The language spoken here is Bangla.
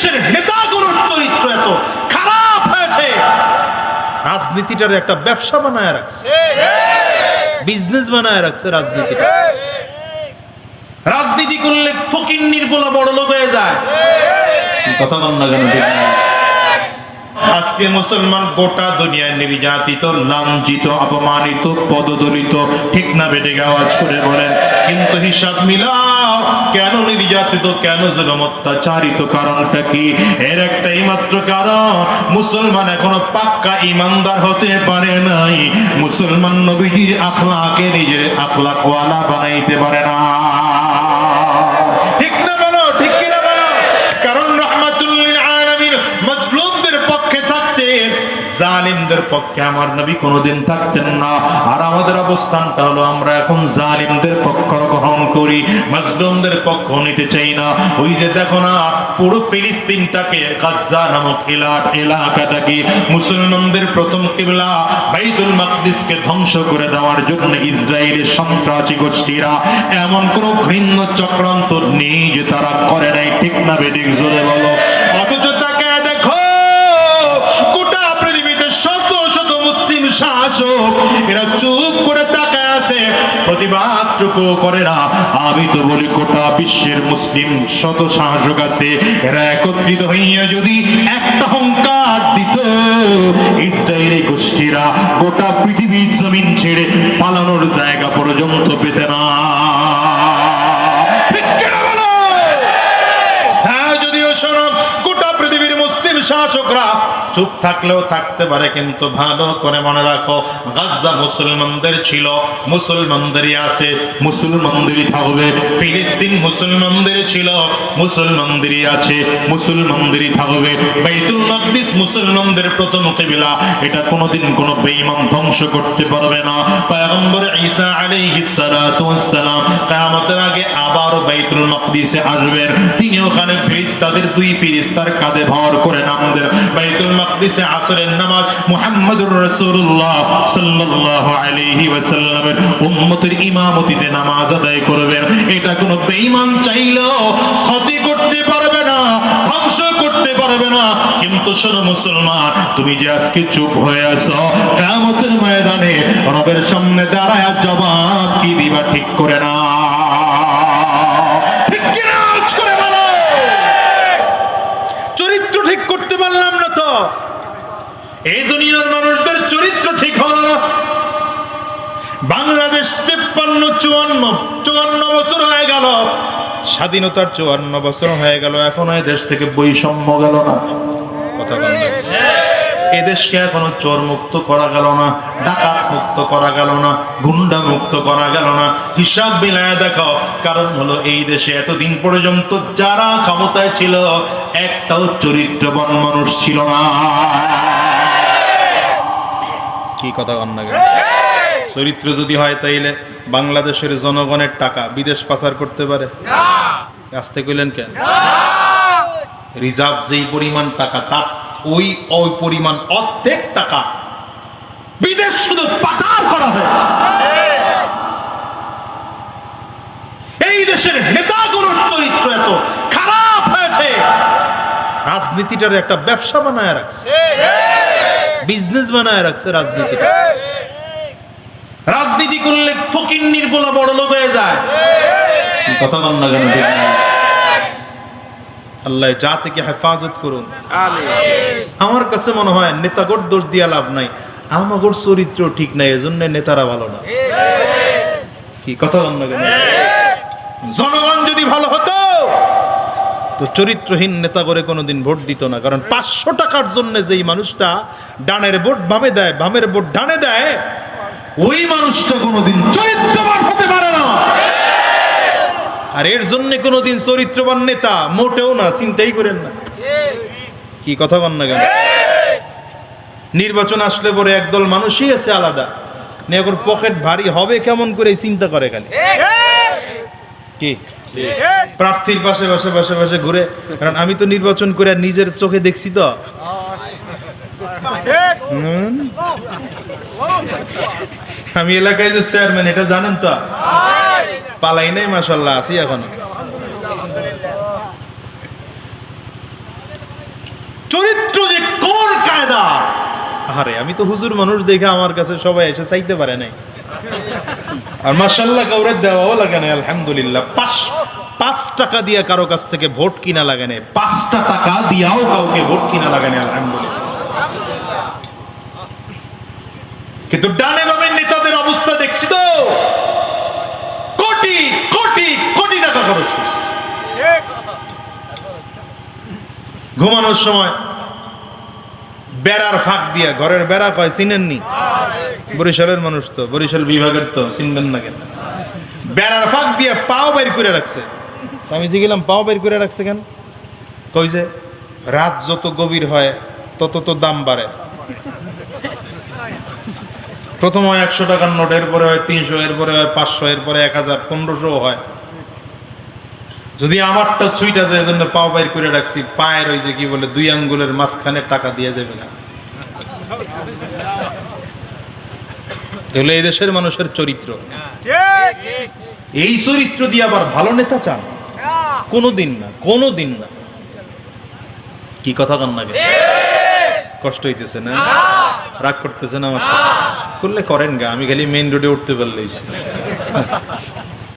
দেশের নেতাগুলোর চরিত্র এত খারাপ হয়েছে। রাজনীতিটার একটা ব্যবসা বানায় রাখছে। বিজনেস বানায় রাখছে রাজনীতিটা। রাজনীতি করলে ফকির নির্বলা বড় লোক হয়ে যায়। কথা বল না কেন? আজকে মুসলমান গোটা দুনিয়ায় নির্যাতিত, লাঞ্ছিত, অপমানিত, পদদলিত ঠিক না বেটে গাওয়া ছুড়ে বলেন, কিন্তু হিসাব মিলাও। কেন নির্যাতিত, কেন জুলুম অত্যাচারিত? কারণটা কি? এর একটাই মাত্র কারণ, মুসলমান এখনও পাক্কা ইমানদার হতে পারে নাই। মুসলমান নবীজির আখলাকে নিজের আখলাকওয়ালা বানাইতে পারে না ঠিক না বলো ঠিক কিনা বলো কারণ রহমাতুল্লিল আলামিন মজলুমদের পক্ষে থাকতেন জালিমদের পক্ষে আমার নবী কোনোদিন থাকতেন না। আর আমাদের অবস্থানটা হলো, আমরা এখন জালিমদের পক্ষ গ্রহণ করি, মজলুমদের পক্ষ নিতে চাই না। ওই যে দেখো না, পুরো ফিলিস্তিনটাকে গাজ্জা নামক এলাকাটাকে মুসলমানদের প্রথম কিবলা বাইতুল মাকদিসকে ধ্বংস করে দেওয়ার জন্য ইসরায়েলের সন্ত্রাসী গোষ্ঠীরা এমন কোন ঘৃণ্য চক্রান্ত নেই যে তারা করে নাই। ঠিক না বেদিক জোরে বলো। শাসক, এরা চুপ করে তাকায় আছে। প্রতিবাদটুকু করে না। আমি তো বলি গোটা বিশ্বের মুসলিম শত আছে। এরা একত্রিত হইয়া যদি একটা হংকার দিত, ইসরায়েলি গোষ্ঠীরা গোটা পৃথিবীর জমিন ছেড়ে পালানোর জায়গা পর্যন্ত পেতে না ঠিক কিনা বলো? হ্যাঁ যদিও শোনো গোটা পৃথিবীর মুসলিম শাসকরা চুপ থাকলেও থাকতে পারে, কিন্তু ভালো করে মনে রাখো, গাজ্জা মুসলমানদের ছিল মুসলমানদেরই আছে মুসলমানদেরই থাকবে, ফিলিস্তিন মুসলমানদের ছিল, মুসলমানদেরই আছে, মুসলমানদেরই থাকবে। বাইতুল মাকদিস মুসলমানদের প্রথম কিবলা, এটা কোনোদিন কোনো বেঈমান ধ্বংস করতে পারবে না। পয়গম্বর ঈসা আলাইহিস সালাতু ওয়াস সালাম, কিয়ামতের আগে আবার বাইতুল মাকদিসে আসবেন তিনি ওখানে ফেরেশতাদের দুই ফেরেশতার কাঁধে ভর করে নামবেন বাইতুল মাকদিসে আসরের নামাজ মুহাম্মদুর রাসূলুল্লাহ সাল্লাল্লাহু আলাইহি ওয়াসাল্লামের উম্মতের ইমামতিতে নামাজ আদায় করবেন এটা কোনো বেঈমান চাইলেও ক্ষতি করতে পারবে না, ধ্বংস করতে পারবে না। কিন্তু শোনো মুসলমান, তুমি যে আজকে চুপ হয়ে আছো, কিয়ামতের ময়দানে রবের সামনে দাঁড়ায় জবাব কি দিবা ঠিক করে না ঠিক কিনা আওয়াজ করে বলো চরিত্র ঠিক করতে পারলাম না তো এই দুনিয়ার মানুষদের চরিত্র ঠিক হলো না। বাংলাদেশ তেপ্পান্ন, চুয়ান্ন চুয়ান্ন বছর হয়ে গেল। স্বাধীনতার চুয়ান্ন বছর হয়ে গেল। এখনও এই দেশ থেকে বৈষম্য গেল না। কথা এদেশকে এখনও চোর মুক্ত করা গেল না, ডাকাত মুক্ত করা গেল না, গুন্ডা মুক্ত করা গেল না। হিসাব বিলায় দেখো, কারণ হলো এই দেশে এতদিন পর্যন্ত যারা ক্ষমতায় ছিল, একটাও চরিত্রবান মানুষ ছিল না। কি কথা কন না চরিত্র যদি হয় তাইলে বাংলাদেশের জনগণের টাকা বিদেশ পাচার করতে পারে। আসতে কইলেন কেন? রিজার্ভ যেই পরিমাণ টাকা তার ওই ওই পরিমাণ অর্ধেক টাকা বিদেশ শুধু পাচার করা হয়। এই দেশের নেতাগুলোর চরিত্র এত খারাপ হয়েছে। রাজনীতিটার একটা ব্যবসা বানায় রাখছে। বিজনেস বানায় রাখছে রাজনীতিটা। রাজনীতি করলে ফকির নির্বলা বড় লোক হয়ে যায়। কথা বল না কেন? আল্লাহ যা থেকে হেফাজত করুন। আমার কাছে মনে হয় নেতাগর দোষ দিয়া লাভ নাই। আমাগর চরিত্র ঠিক নাই, এজন্য নেতারা ভালো না। কি কথা বল না কেন? জনগণ যদি ভালো হতো তো চরিত্রহীন নেতা করে কোনোদিন ভোট দিত না। কারণ পাঁচশো টাকার জন্য যেই মানুষটা ডানের ভোট বামে দেয়, বামের ভোট ডানে দেয়, ওই মানুষটা কোনোদিন চরিত্রবান হতে পারে না। আর এর জন্য কোনোদিন চরিত্রবান নেতা মোটেও না, চিন্তাই করেন না। কি কথা বল না কেন? নির্বাচন আসলে পরে একদল মানুষই আছে আলাদা। নিয়ে পকেট ভারী হবে কেমন করে চিন্তা করে খালি। কি? প্রার্থীর পাশে পাশে পাশে পাশে ঘুরে। কারণ আমি তো নির্বাচন করে নিজের চোখে দেখছি তো। আমি এলাকায় যে চেয়ারম্যান এটা জানেন তো? পালাই নাই মাসাল্লাহ আছি এখন। চরিত্র যে কোন কায়দা? আরে আমি তো হুজুর মানুষ দেখে আমার কাছে সবাই এসে চাইতে পারে নাই। আর মাসাল্লাহ কাউরে দেওয়াও লাগে না আলহামদুলিল্লাহ। পাঁচ পাঁচ টাকা দিয়ে কারও কাছ থেকে ভোট কিনা লাগে না পাঁচটা টাকা দিয়াও কাউকে ভোট কিনা লাগে না আলহামদুলিল্লাহ। কিন্তু ডানে বামের নেতাদের অবস্থা দেখছি তো। কোটি কোটি কোটি টাকা খরচ করছে। ঘুমানোর সময় বেড়ার ফাঁক দিয়া, ঘরের বেড়া কয়, চিনেননি? বরিশালের মানুষ তো, বরিশাল বিভাগের তো, চিনবেন না কেন? বেড়ার ফাঁক দিয়ে পাও বের করে রাখছে। আমি গেলাম, পাও বের করে রাখছে কেন? কই যে, রাত যত গভীর হয়, তত তো দাম বাড়ে। প্রথম হয় একশো টাকার নোট এরপরে হয় তিনশো এরপরে হয় পাঁচশো এরপরে এক হাজার পনেরোশো হয়। যদি আমারটা ছুইটা যায় জন্য পাও বাইর করে রাখছি, পায়ের ওই যে কি বলে, দুই আঙ্গুলের মাঝখানে টাকা দিয়ে যাবে না। এগুলো এই দেশের মানুষের চরিত্র। এই চরিত্র দিয়ে আবার ভালো নেতা চান? কোনো দিন না কোনো দিন না। কি কথা কান না কষ্ট হইতেছে না? রাগ করতেছে না আমার করলে করেন গা, আমি খালি মেইন রোডে উঠতে পারলেই।